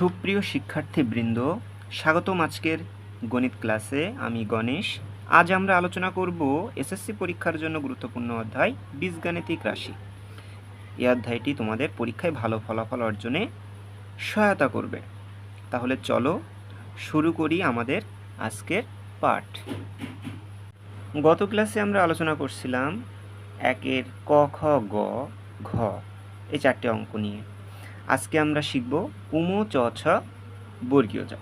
সুপ্রিয় শিক্ষার্থীবৃন্দ, স্বাগতম আজকের গণিত ক্লাসে। আমি গণেশ। আজ আমরা আলোচনা করব এসএসসি পরীক্ষার জন্য গুরুত্বপূর্ণ অধ্যায়, বীজগাণিতিক রাশি। এই অধ্যায়টি তোমাদের পরীক্ষায় ভালো ফলাফল অর্জনে সহায়তা করবে। তাহলে চলো শুরু করি আমাদের আজকের পাঠ। গত ক্লাসে আমরা আলোচনা করছিলাম একের ক খ গ ঘ, এই চারটে অঙ্ক নিয়ে। আজকে আমরা শিখব উমো, চ, ছ, বর্গীয় জ।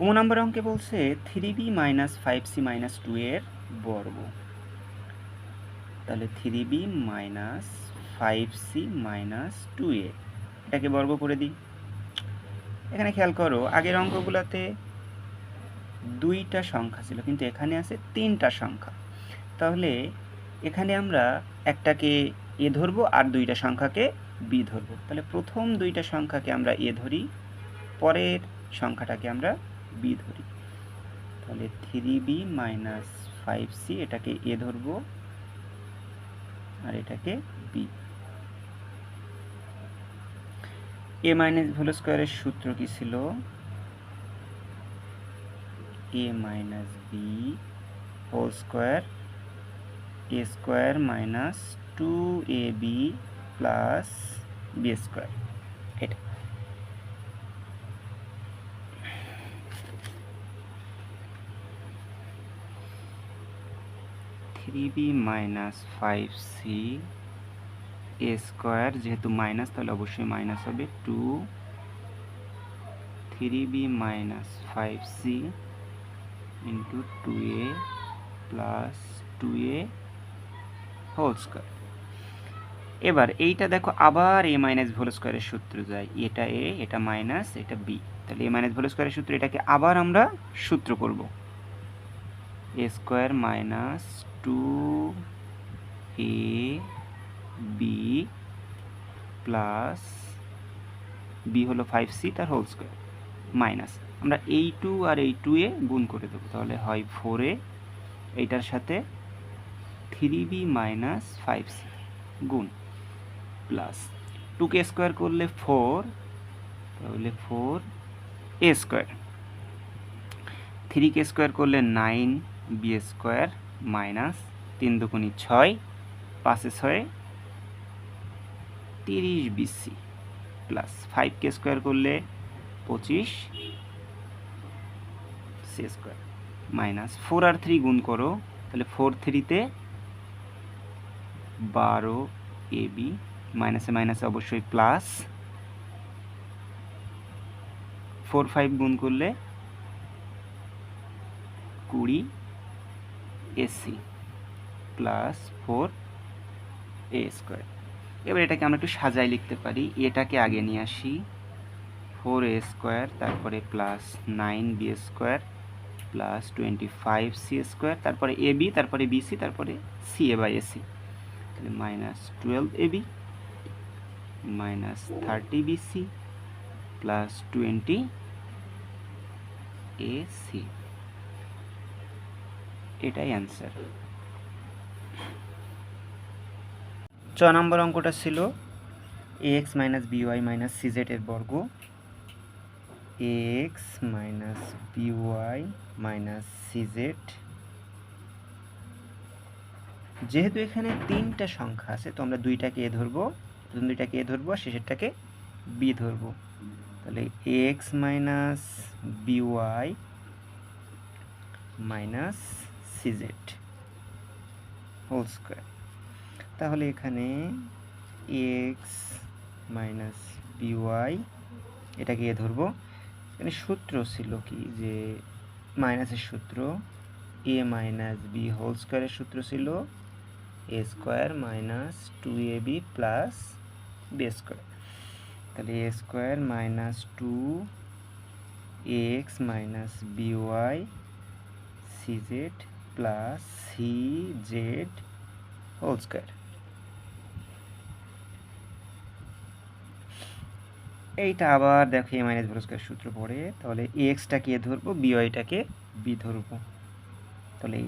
উমো নাম্বার অঙ্কে বলছে three B minus five C minus two এর বর্গ। তাহলে three B minus five C minus two A এটাকে বর্গ করে দিই। এখানে খেয়াল করো, আগের অঙ্কগুলোতে দুইটা সংখ্যা ছিল, কিন্তু এখানে আছে তিনটা সংখ্যা। তাহলে এখানে আমরা একটাকে এ ধরবো আর দুইটা সংখ্যাকে বি ধরবো। তাহলে প্রথম দুইটা সংখ্যাকে আমরা এ ধরি, পরের সংখ্যাটাকে আমরা বি ধরি। তাহলে three B minus five C এটাকে এ ধরবো আর এটাকে বি এ মাইনাস হোল স্কোয়ারের সূত্র কি ছিল? A minus B whole square A square minus two A B plus B square এটা three B minus five C A square যেহেতু minus তাহলে অবশ্যই মাইনাস হবে two three B minus five C into two A plus two A whole square এবার এইটা দেখো আবার এ minus ভোল স্কোয়ারের সূত্র যায়। এটা এ এটা মাইনাস এটা বি তাহলে এ মাইনাস ভোল স্কোয়ারের সূত্র, এটাকে আবার আমরা সূত্র করব। A square minus two A B plus B হলো ফাইভ সি তার হোল স্কোয়ার মাইনাস আমরা এই টু আর এই টু এ গুণ করে দেবো। তাহলে হয় ফোর এ এইটার সাথে three B minus five C গুণ। প্লাস টুকে স্কোয়ার করলে ফোর তাহলে ফোর এ স্কোয়ার থ্রিকে স্কোয়ার করলে নাইন বি স্কোয়ার মাইনাস তিন দুগুণি ছয়, পাঁচে ছয়, তিরিশ বিসি প্লাস ফাইভকে স্কোয়ার করলে পঁচিশ সি স্কোয়ার মাইনাস ফোর আর থ্রি গুণ করো, তাহলে ফোর থ্রিতে বারো এ বি মাইনাসে মাইনাসে অবশ্যই প্লাস ফোর ফাইভ গুণ করলে কুড়ি AC plus four A square এবার এটাকে আমরা একটু সাজাই লিখতে পারি। এটাকে আগে নিয়ে আসি। ফোর এ স্কোয়ার তারপরে plus nine B square plus twenty five C square তারপরে এ বি তারপরে বিসি তারপরে সি এ বাই এসি তাহলে minus twelve A B minus thirty BC plus twenty A C এটাই অ্যান্সার ছ নম্বর অঙ্কটা ছিল X minus BY minus CZ এর বর্গ। X minus BY minus CZ যেহেতু এখানে তিনটা সংখ্যা আছে, তো আমরা দুইটাকে এ ধরবো। প্রথম দুইটাকে এ ধরবো, শেষেরটাকে বি ধরবো। তাহলে X minus BY minus CZ whole square তাহলে এখানে এক্স মাইনাস বিওয়াই এটাকে এ ধরবো। এখানে সূত্র ছিল কি? যে মাইনাসের সূত্র এ মাইনাস বি হোল স্কোয়ারের সূত্র ছিল। A square minus two A B plus B square তাহলে A square minus two X minus BY C Z plus C Z whole square এইটা আবার দেখো এ মাইনাস ভোল স্কোয়ার সূত্র পড়ে। তাহলে এক্সটাকে এ ধরবো বিওয়াইটাকে বি ধরবো। তাহলে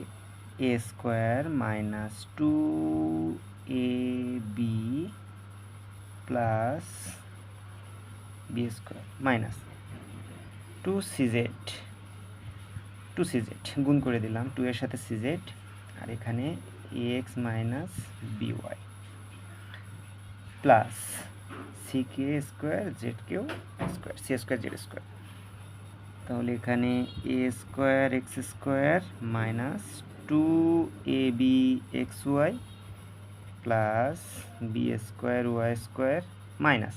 A square minus two plus B square minus two CZ two CZ গুণ করে দিলাম টু এর সাথে সিজেড আর এখানে X minus B Y plus C কে স্কোয়ার জেড কেও square C square Z square তাহলে এখানে A square X square minus two A B X Y plus B square Y square minus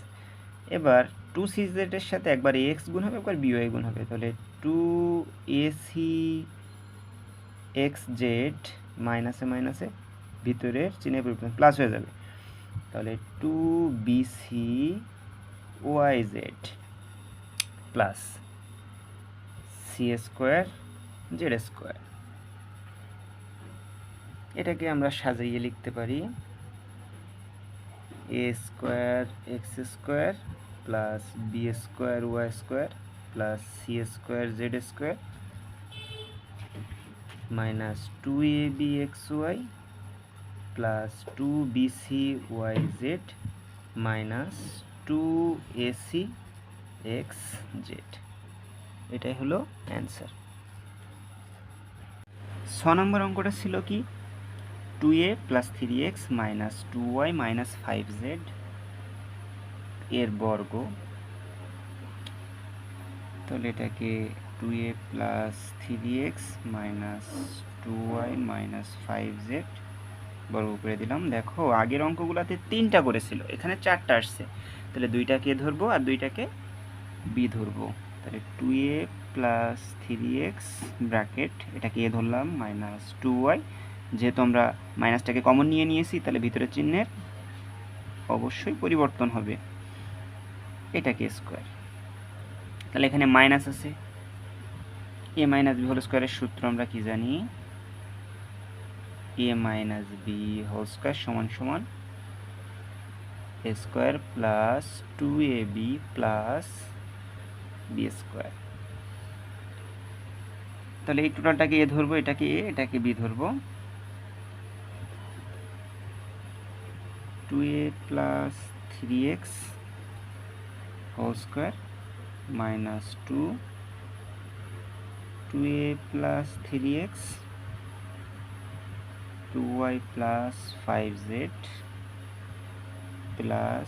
এবার two C জেডের সাথে একবার x গুণ হবে, একবার বি ওয়াই গুণ হবে। তাহলে two A C X Z মাইনাসে মাইনাসে ভিতরের চিহ্নের পরিবর্তন প্লাস হয়ে যাবে। তাহলে two B C Y Z plus C square Z square এটাকে আমরা সাজাইয়ে লিখতে পারি A square X square plus B square Y square plus C square Z square minus two A B X Y plus two B C Y Z minus two A C X Z এটাই হলো answer ছ নম্বর অঙ্কটা ছিল কি two A plus three X minus two Y minus five Z এর বর্গ। তাহলে এটাকে two A plus three X minus two Y minus five Z বর্গ করে দিলাম। দেখো, আগের অঙ্কগুলোতে তিনটা করেছিল, এখানে চারটা আসছে। তাহলে দুইটাকে ধরবো আর দুইটাকে বি ধরবো? তাহলে two A plus three X bracket এটাকে এ ধরলাম মাইনাস টু ওয়াই যেহেতু আমরা মাইনাসটাকে কমন নিয়ে নিয়েছি, তাহলে ভিতরের চিহ্নের অবশ্যই পরিবর্তন হবে এটাকে স্কোয়ার তাহলে এখানে মাইনাস আছে। এ মাইনাস বি হোল স্কোয়ারের সূত্র আমরা কি জানি? A minus B whole square সমান সমান A square plus two A B plus B square তাহলে এই টোটালটাকে এ ধরবো, এটাকে এ এটাকে বি ধরবো। Two A plus three X whole square minus two two A plus three X two Y plus five Z plus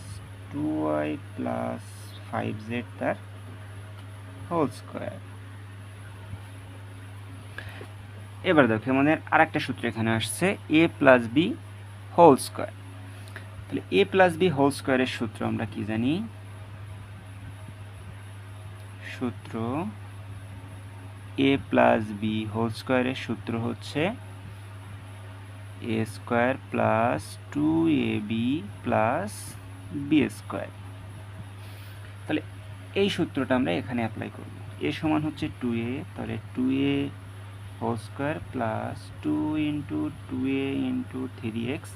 two Y plus five Z তার whole square এবার দেখো আমাদের আর একটা সূত্র এখানে আসছে A plus B whole square তাহলে এ প্লাস বি হোল স্কোয়ারের সূত্র আমরা কি জানি? সূত্র এ প্লাস বি হোল স্কোয়ারের সূত্র হচ্ছে A square plus two A B plus B square তাহলে এই সূত্রটা আমরা এখানে অ্যাপ্লাই করব। এ সমান হচ্ছে টু এ তাহলে two A whole square plus two into two A into three X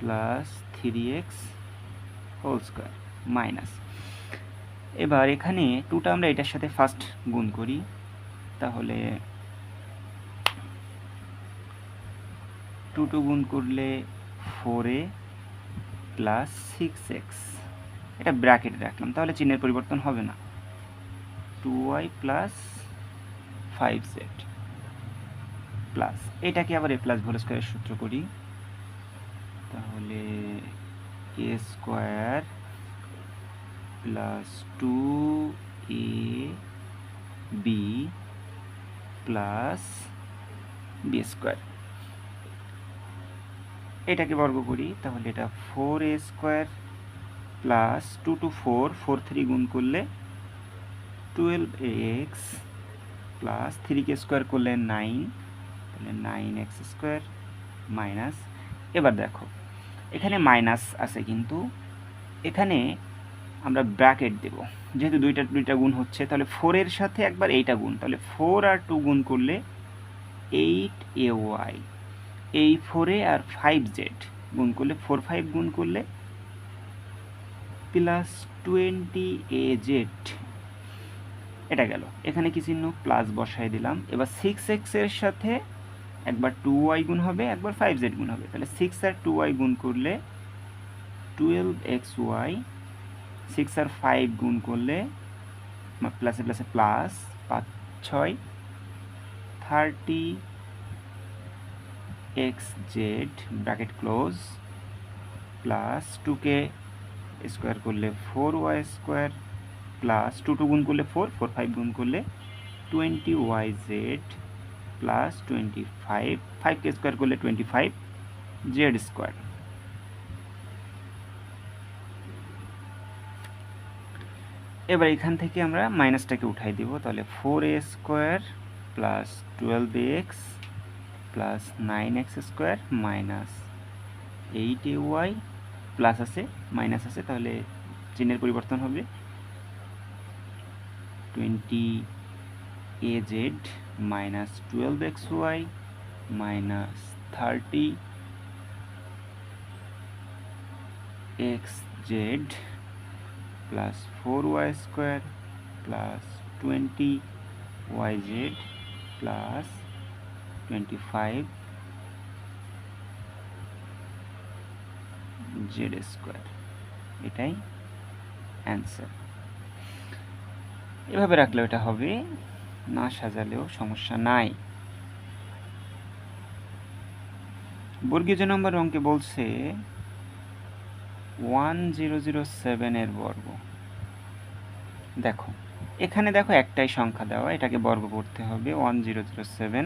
plus three X whole square minus এবার এখানে টুটা আমরা এটার সাথে ফার্স্ট গুণ করি, তাহলে টু টু গুণ করলে four A plus six X এটা ব্র্যাকেটে রাখলাম, তাহলে চিহ্নের পরিবর্তন হবে না। Two Y plus five Z plus এটাকে আবার এ প্লাস ভোল স্কোয়ারের সূত্র করি। তাহলে A square plus two A B plus B square এটাকে বর্গ করি, তাহলে এটা four A square plus two two four four three গুণ করলে টুয়েলভ এক্স প্লাস থ্রিকে স্কোয়ার করলে নাইন তাহলে নাইন এক্স স্কোয়ার মাইনাস এবার দেখো, এখানে মাইনাস আছে কিন্তু, এখানে আমরা ব্র্যাকেট দেব। যেহেতু দুইটা দুইটা গুণ হচ্ছে, তাহলে ফোরের সাথে একবার এইটা গুণ, তাহলে ফোর আর টু গুণ করলে এইট এ ওয়াই এই ফোরে আর ফাইভ জেড গুণ করলে ফোর ফাইভ গুণ করলে প্লাস টোয়েন্টি এ জেড এটা গেল। এখানে কি চিহ্ন? প্লাস বসাই দিলাম। এবার সিক্স এক্সের সাথে একবার টু ওয়াই গুণ হবে, একবার ফাইভ জেড গুণ হবে। তাহলে সিক্স আর টু ওয়াই গুণ করলে টুয়েলভ এক্স ওয়াই সিক্স আর ফাইভ গুণ করলে প্লাসে প্লাসে প্লাস পাঁচ, ছয় thirty X Z bracket close plus টুকে স্কোয়ার করলে four Y square plus two two গুণ করলে ফোর ফোর ফাইভ গুণ করলে twenty Y Z plus twenty five ফাইভকে square করলে টোয়েন্টি ফাইভ জেড স্কোয়ার এবার এখান থেকে আমরা মাইনাসটাকে উঠাই দিব, তাহলে four A square plus twelve X plus nine X square minus eight A Y plus আছে মাইনাস আছে, তাহলে চিহ্নের পরিবর্তন হবে twenty A Z minus twelve X Y minus thirty X Z plus four Y square plus twenty Y Z plus twenty five Z square এটাই answer এভাবে রাখলেও এটা হবে না সাজালেও সমস্যা নাই। বর্গীয় নম্বর অঙ্কে বলছে ওয়ান জিরো জিরো সেভেনের বর্গ। দেখো, এখানে দেখো একটাই সংখ্যা দেওয়া, এটাকে বর্গ করতে হবে ওয়ান জিরো জিরো সেভেন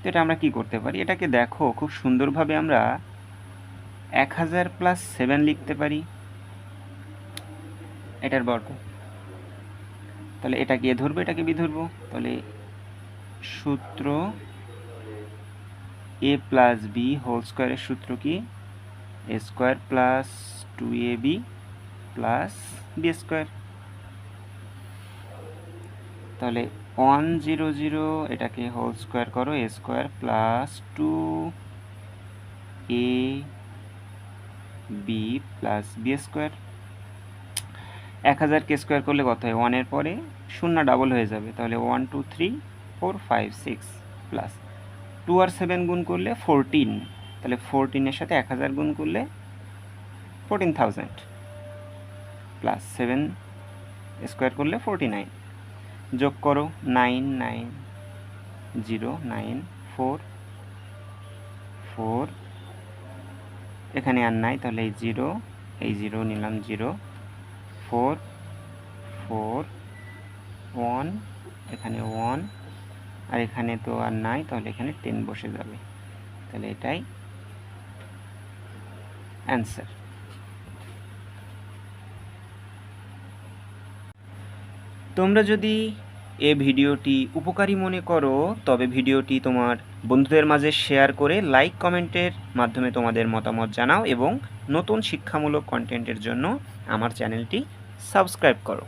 তো এটা আমরা কি করতে পারি? এটাকে দেখো, খুব সুন্দরভাবে আমরা এক হাজার প্লাস সেভেন লিখতে পারি। এটার বর্গ। তাহলে এটাকে এ ধরবো, এটাকে বি ধরবো তাহলে সূত্র এ প্লাস বি হোল স্কোয়ারের সূত্র কি? A square plus two A B plus B square তাহলে ওয়ান জিরো জিরো এটাকে হোল স্কোয়ার করো A square plus two A B plus B square এক হাজারকে স্কোয়ার করলে কত হয়? ওয়ানের পরে শূন্য ডাবল হয়ে যাবে, তাহলে one two three four five six plus two আর সেভেন গুণ করলে ফোরটিন তাহলে ফোরটিনের সাথে এক হাজার গুণ করলে fourteen thousand plus seven square করলে ফোরটি নাইন যোগ করো nine nine zero nine four four এখানে আর নাই, তাহলে এই জিরো এই জিরো নিলাম জিরো ফোর ফোর ওয়ান, এখানে ওয়ান, আর এখানে তো আর নাই, তাহলে এখানে টেন বসে যাবে। তাহলে এটাই অ্যান্সার। তোমরা যদি এ ভিডিওটি উপকারী মনে করো, তবে ভিডিওটি তোমার বন্ধুদের মাঝে শেয়ার করে লাইক কমেন্টের মাধ্যমে তোমাদের মতামত জানাও এবং নতুন শিক্ষামূলক কন্টেন্টের জন্য আমার চ্যানেলটি সাবস্ক্রাইব করো।